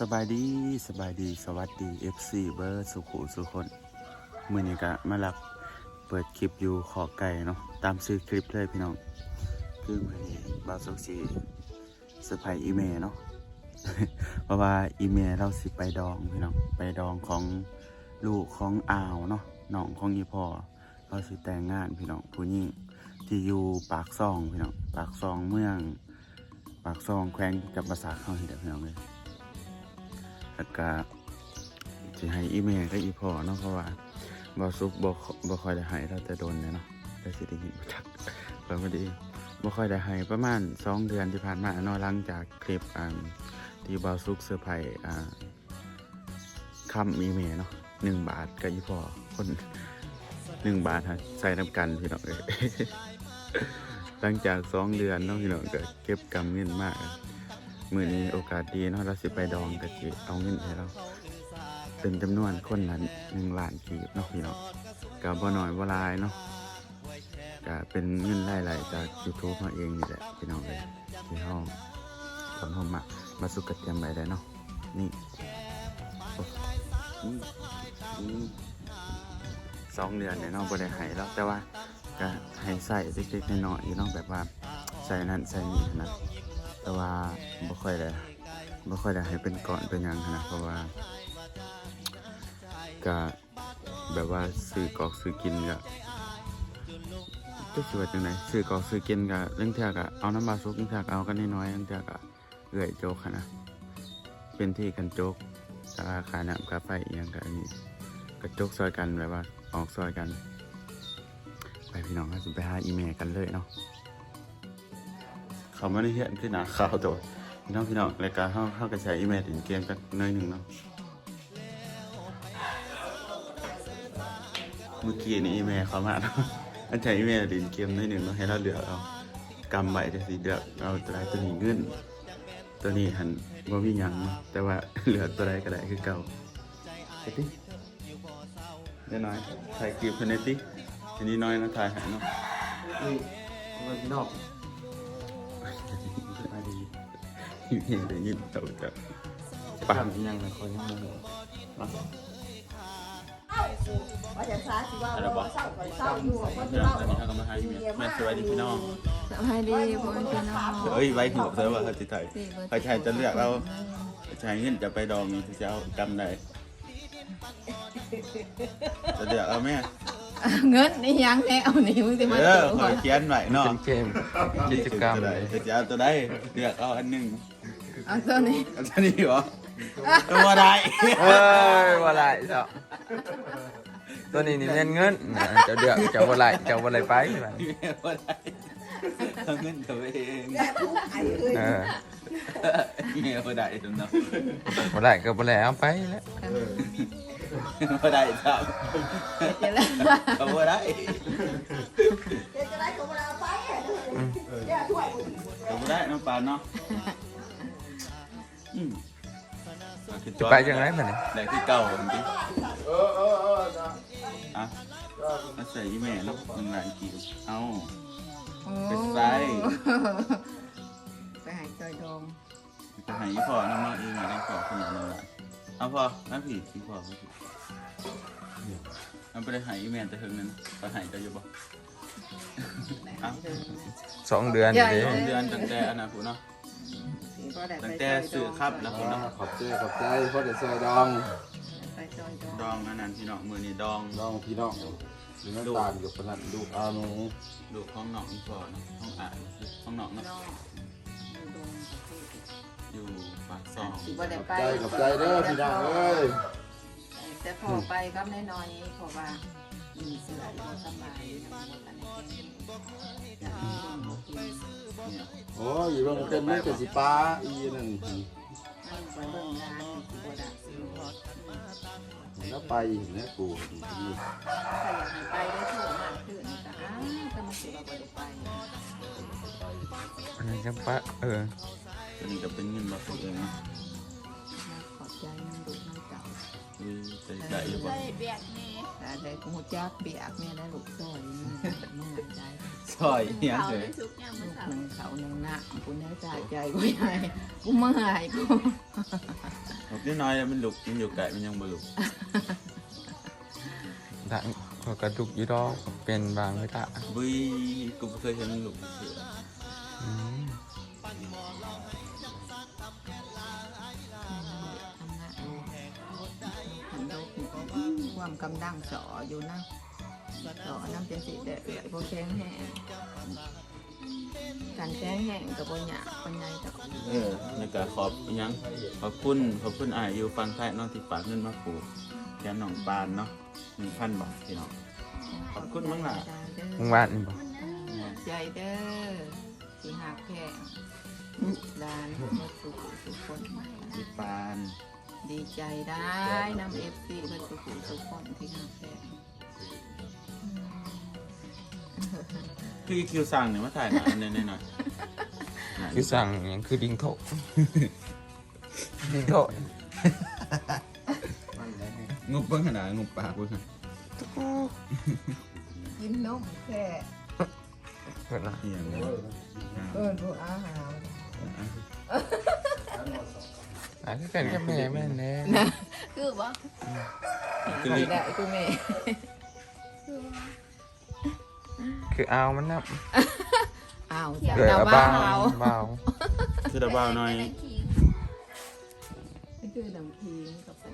สบายดีสบายดีสวัสดี FC เบอร์สุขุสุคนมือนี้ก็มารับเปิดคลิปอยู่ขอไก่เนาะตามซื้อคลิปเลยพี่น้องคือมือนี้บาสุกสีเซอร์ไพรส์อีเมลเนาะเพราะว่าอีเมลเราสิไปดองพี่น้องไปดองของลูกของอ่าวเนาะน้องของอีพ่อเราสิแต่งงานพี่น้องผู้หญิงที่อยู่ปากซองพี่น้องปากซองเมือง ปากซองแขวงจำปาสักเข้าเห็นพี่น้องเลย แล้วก็จะให้อีเมลก็อีพอเนาะเพราะว่าบอซุกบอบอคอยได้ให้เราแต่โดนเลยเนาะได้สิได้ยินบ่จักเพิ่นพอดีบอคอยได้ให้ประมาณสองเดือนที่ผ่านมาเนาะหลังจากคลิปอ่าที่บอซุกเซอร์ไพรส์อ่าคำอีเมลเนาะหนึ่งบาทกับอีพอคนหนึ่งบาทฮะใส่น้ำกันพี่น้องเลยหลังจากสองเดือนเนาะพี่น้องก็เก็บกำเงินมาก มือนี้โอกาสดีเนาะเราสิไปดองกะจิเอาเงินให้เราเป็นจำนวนคนละหนึ่งล้านกีบเนาะพี่เนาะกับบ่หน่อยบ่ลายเนาะก็เป็นเงินไล่ๆจากยูทูบมาเองนี่แหละพี่น้องเลยที่ห้องผลห้องมามาสุกกระเทียมใบได้เนาะนี่สองเดือนเนี่ยเนาะบ่ได้ให้แล้วแต่ว่าก็ให้ใส่เล็กๆน้อยๆอยู่าะแบบว่าใส่นั่นใส่นี่นะ แต่ว่าบ่ค่อยได้บ่ค่อยได้ให้เป็นก่อนเป็นยังนะเพราะว่าก็แบบว่าซื้อกอกซื้อกินก็จะสิว่าจังไดซื้อกอกซื้อกินก็เรื่องเทื่อก็เอาน้ำบาซุกเรื่องเทื่อก็เอากันน้อยๆเรื่องเทื่อก็เอื้อยโจกนะเป็นที่กันโจกสาราคาน้ำค่าไฟอีหยังก็อันนี้ก็โจกซอยกันแบบว่าออกซอยกัน ไปพี่น้องก็สิไปหาอีเมลกันเลยเนาะ เขาไม่ได้เห็นที่หนาขาวตัวพี่น้องพี่น้องรายการเขาเข้ากระจายอีเมลถึงเกมกันน้อยหนึ่งเนาะเมื่อกี้นี่อีเมลเขามาเนาะอันใช้อีเมลดินเกมน้อยหนึ่งเนาะให้เราเลือกเอากำใบจะสีเลือกเอาตัวใดตัวนี้เงินตัวนี้หันบ่มีหยังแต่ว่าเหลือตัวใดก็ได้คือเก่าไปติเดี๋ยน้อยถ่ายคลิปเพนเนติอันนี้น้อยนะถ่ายหายเนาะนี่มันนอก เห็นได้ยินเต่าจะจะทำยังไงคนยังโมโหว่าจะซาสิว่าว่าเศร้าไปเศร้าอยู่ว่าพี่น้องตอนนี้เขากำลังหาอยู่แม่สวัสดีพี่น้องสวัสดีพ่อแม่พี่น้องเอ้ยไว้หัวเธอว่าเขาจะถ่ายสี่เบอร์ใครชายจะเลือกเราชายเงินจะไปดองที่จะเอากำได้จะเลือกเอาแม่ เงินนี่ยังแน่เอานี่มึงจะมาเอเจออขอเขียนไว้เนาะเป็นเกมกิจกรรมจะได้จะเอาตัวได้เลือกเอาอันหนึ่งเอาตัวนี้เอาตัวนี้เหรอตัวได้เอ้ยว่าไรเจ้าตัวนี้นี่เงินเงินเจะเดือกเจะว่าไรเจะว่าไรไปแม่ตัวได้เอาเงินตัวเองแม่ทุกข์ไอ้เอ้ยเออแม่ตัวได้ตรงนั้นว่าไรก็ว่าไรเอาไปแล้ว ตัวได้ครับเจอแล้วตัวได้เดี๋ยวจะได้ของเราไปเดี๋ยวช่วยตัวได้น้องปานเนาะอืมจะไปยังไงมันเนี่ยได้ที่เก่าจริงอะมาใส่ยี่แม่แล้วหนึ่งหลายกี่เอาเป็นไรไปหายจอยดองจะหายยี่พอน้ำมันอีแม่ได้ขอขนาดนั้นละเอาพอน้ำผียี่พอไม่ผิดมันไปได้หายยี่แม่แต่ถึงนั้นไปหายจะอยู่บ่เอาสองเดือนใหญ่เด้สองลยเดือนตั้งแต่อันนั้นผู้เนาะตั้งแต่ซื้อครับแล้วผู้เนาะขอบใจขอบใจพ่อจะซอยดองไปจอยดองดองอันนั้นพี่น้องมือนี่ดองดองพี่น้องหรือน้ำตาลกับปนัดลูกอาหนูดูห้องหนองอีพอเนาะห้องอ่านห้องหนองเนาะน้องดองอยู่ปากซองสิบ่ได้ขอบไปใจขอบใจเด้อพี่น้องเอ้ย แต่พอไปครับน้อยๆเพราะว่ามีเสืออยู่สบายอยู่ในอันนี้อยากกินบ่กินเนี่ยโอ้ยอยู่บานเป็นมือกับสิป้าอีนั่นนั่งไปเบิ่งงานสิบ่ได้แล้วไปเนี่ยกูถ้าอยากให้ไปได้ทั่วมากขึ้นก็อ้าวแต่มันสิว่าได้ไปอันนั้จังปะเออตัวนี้ก็เป็นเงินมาตัวเองนะ อือใจใจอยู่บ่แต่ได้กูจักเบียกแม่ได้ลูกซอยนี่เมื่อยใจซอยเนี่ยเขาเลยได้ชุกยามมื้อเช้าหนึ่งเขาหนึ่งหน้ากูแน่ใจใจกูใหญ่กูเมื่อยกูบอกนิดน้อยแล้วมันลุกมันอยู่ไกลมันยังบ่ลุกดังขอกระดุกอยี่ดอกเป็นบางเวลาบุ้ยกูบ่เคยเห็นมันลุกเสืออืม วามกำลังสออยู่นะสอน้ำเป็นสีแดงเลยโบแข็งแห้งการแข็งแห้งกับโบหยาบปัญญาตะเออแล้วก็ขอบอิหยังขอบคุณขอบคุณอายอยู่ฟังไทยเน้องที่ฝากเงินมาปลูกแถมน้องปานเนาะ1,000บาทพี่น้องขอบคุณมั้งล่ะมึงวาดนี่บอกใจเด้อสีหักแข็งดานหมดสุขสุขคนพี่ปาน ดีใจได้นำเอฟซีมาสุ ขสุขคนที่หักแข็งคือคิวสั่งเนี่ยมาถ่ายหน่อยอันนี้หน่อยคือสั่งอย่างคือดิงโถดิงโถงบเบิ่งขนาดงบปากเบิ่งกินนมแค่เกิดละเฮียงเออดูอาหารอะคือกันกับแม่แม่แน่คือบ่ คือไม่ลิได้กูแม่คือบ่คือเอามันนับอ้าวเกิดดาเอาบ้าเบาเบาคือระเบ้าหน่อยได้ขี้ไม่คือดำพีงกับเป็น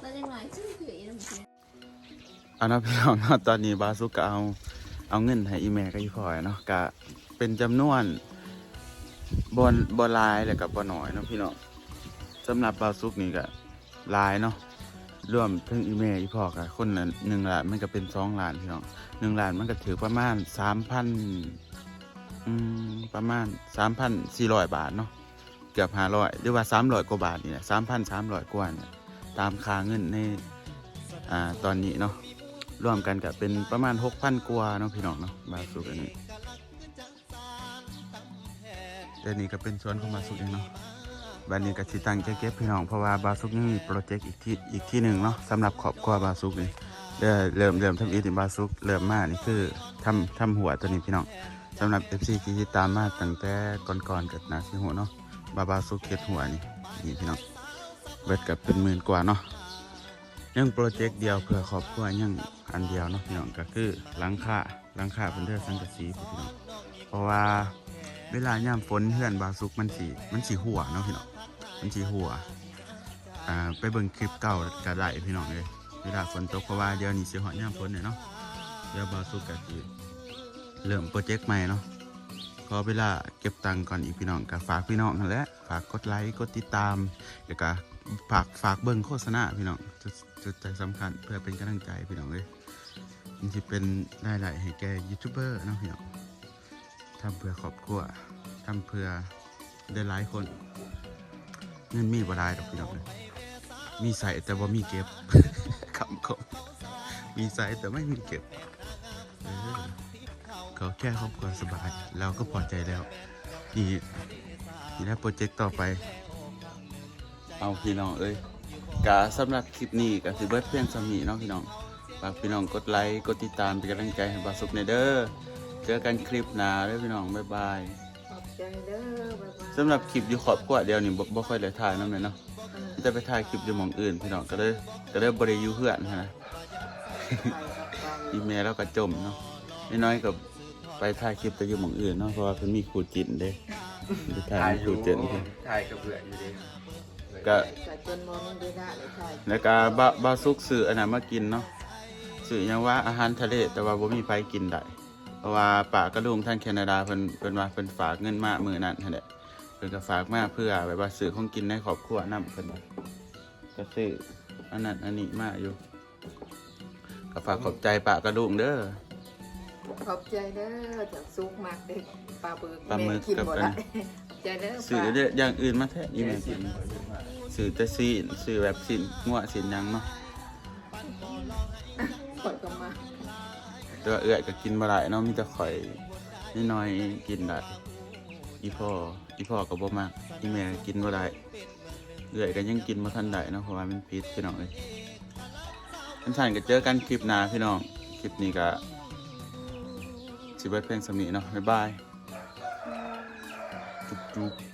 แล้วจังหน่อยชื่อคืออีน้ำขี้เอาเนาะพี่น้องเนาะตอนนี้บาสุกก็เอาเอาเงินให้อีแม่กับอีพ่อยเนาะก็เป็นจำนวนบนบนลายแล้วกับบนหน่อยเนาะพี่น้อง สำหรับบาสุกนี่ก็หลายเนาะรวมถึงอีแม่อีพ่อกับคนละหนึ่งล้านมันก็เป็นสองล้านพี่น้องหนึ่งล้านมันก็ถือประมาณสามพันประมาณสามพันสี่ร้อยบาทเนาะเกือบห้าร้อยหรือว่าสามร้อยกว่าบาทนี่แหละสามพันสามร้อยกว่าเนี่ยตามค่าเงินในอ่าตอนนี้เนาะรวมกันกับเป็นประมาณหกพันกว่าเนาะพี่น้องเนาะบาสุกอันนี้เดี๋ยวนี้ก็เป็นส่วนของบาสุกเองเนาะ บันนี้ก็สิตังใจเก็บพี่น้องเพราะว่าบาสุกยังมีโปรเจกต์อีกที่อีกที่หนึ่งเนาะสำหรับครอบครัวบาสุกนี่เดี๋ยวเริ่มเริ่มทำอีทิบาสุกเริ่มมานี่คือทำทำหัวตัวนี้พี่น้องสำหรับ FC ที่ติดตามมาตั้งแต่ก่อนๆเกิดนาสิหัวเนาะบาบาสุกเก็ดหัวนี่นี่พี่น้องเบิดกับเป็นหมื่นกว่าเนาะยังโปรเจกต์เดียวเพื่อครอบครัวยังอันเดียวเนาะพี่น้องก็คือหลังคาหลังคาเป็นเรื่องสังกะสีพี่น้องเพราะว่าเวลายามฝนเฮือนบาสุกมันสีมันสีหัวเนาะพี่น้อง มันสีหัวอ่าไปเบิ่งคลิปเก่าก็ได้พี่น้องเลยเวลาฝนตกเพราะว่าเดี๋ยวนี้สิหอยามฝนเนี่ยเนาะเดี๋ยวบาสุกก็สิเริ่มโปรเจกต์ใหม่เนาะขอเวลาเก็บตังค์ก่อนอีกพี่น้องก็ฝากพี่น้องนั่นแหละฝากกดไลค์กดติดตามแล้วก็ฝากฝากเบิ่งโฆษณาพี่น้องจุดจุดใจสำคัญเพื่อเป็นกำลังใจพี่น้องเลยมันจะเป็นรายได้ให้แกยูทูบเบอร์เนาะพี่น้องทำเพื่อครอบครัวทำเพื่อได้หลายคน เงินมีบ่ได้ดอกพี่น้องเลยมีใส่แต่ว่ามีเก็บคำคมมีใส่แต่ไม่มีเก็บเขาแค่ครอบครัวสบาย เราก็พอใจแล้วนี่นี่นะโปรเจกต์ต่อไป เอาพี่น้องเอ้ยกะสำหรับคลิปนี้ก็สิเบิร์ดเพียงสมีเนาะพี่น้องฝากพี่น้องกดไลค์กดติดตามเป็นกำลังใจให้บาสุกในเด้อเจอกันคลิปหน้าเด้อพี่น้องบ๊ายบาย ใจเด้อบ๊ายบายสำหรับคลิปอยู่ขอบกว่าเดียวนี่บ่บ่ค่อยได้ถ่ายนำเลยเนาะจะไปถ่ายคลิปอยู่หม่องอื่นพี่น้องก็เลยก็เลยบ่ได้อยู่เพื่อนหั้นนะอีเมลแล้วก็จมเนาะน้อยๆก็ไปถ่ายคลิปแต่อยู่หม่องอื่นเนาะเพราะว่าเพิ่นมีครูจินเด้ไปถ่ายครูจินเพิ่นถ่ายกับเบื่ออยู่ดีก็แต่จนมองไม่ได้เลยค่ะแล้วก็บะบาซุกสื่ออันนั้นมากินเนาะสื่อหยังว่าอาหารทะเลแต่ว่าบ่มีไผกินได้เพ ราะว่าป้ากระลุงท่านแคนาดาเพิ่นเพิ่นว่าเพิ่นฝากเงินมามื้อนั้นนั่นแหละเพิ่นก็ฝากมาเพื่อแบบว่าซื้อของกินในครอบครัวนํเพิ่นว่าก็ซื้ออันนั้นอันนี้มาอยู่ก็ฝากขอบใจป้ากระลุงเด้อขอบใจเด้อจากซุกมากเด็กปลาบึกปลาหมึกแกินกับหมดอันละขอบใจเด้อซื้อเด้ออย่างอื่นมาแท้อีแม่กินซื้อแต่ซีนซื้อแบบสินงัวสินหยังเนาะขอดก็มา แต่ว่าเอื้อยก็กินบ่ได้เนาะมีแต่ข่อยนิดหน่อยกินได้อีพ่ออีพ่อก็บ่มากอีแม่ก็กินบ่ได้เอื้อยก็ยังกินบ่ทันได้เนาะเพราะว่ามันพิษพี่น้องเอ้ยท่านท่านก็เจอกันคลิปหน้าพี่น้องคลิปนี้ก็สิเบิดเพลงสมีเนาะบ๊ายบายจุ๊บจุ๊บ